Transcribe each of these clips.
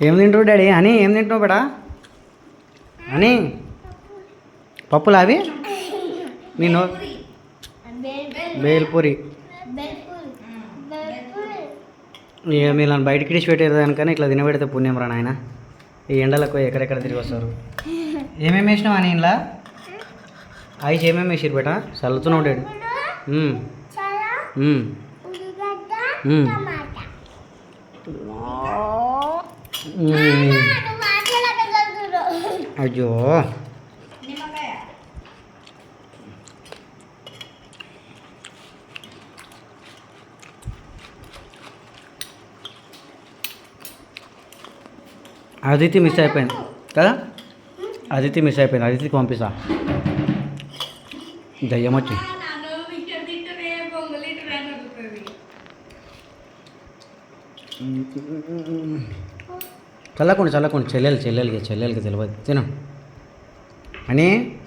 ఏం తింటావు డాడీ? అని ఏం తింటున్నావు బేటా? అని పప్పులా అవి? నేను బేల్పూరి. ఇక మీరు బయటికి ఇడిచి పెట్టేది దానికన్నా ఇట్లా తినబెడితే పుణ్యం రా నాయన. ఈ ఎండలకు ఎక్కడెక్కడ తిరిగి వస్తారు? ఏమేమి వేసినావు అని ఇంట్లో ఐస్ ఏమేమి వేసిరు బేటా? చల్లుతున్నావు డాడీ. ఉమ్, ఉమ్, ఉమ్. ఉమ్. అయ్యో. అదితి మిస్ అయిపోయింది. కదా? అదితి మిస్ అయిపోయింది. అదితికి పంపిస్తా. దయ్యం వచ్చి. నన్ను చల్లకుండి చల్లకుండి. చెల్లెలు చెల్లెలకి చెల్లెలకి తెలియదు తిన. అని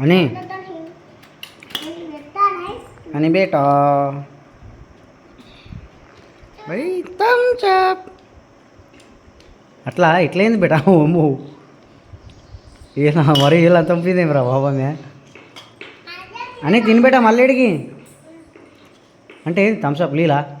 అని అని బేటా. అట్లా ఇట్లయింది బేటా? ఓమో. ఇలా మరి ఇలా తంపింది రా బాబామే అని తిని బేటా మళ్ళీడికి అంటే థమ్స్అప్ లీలా?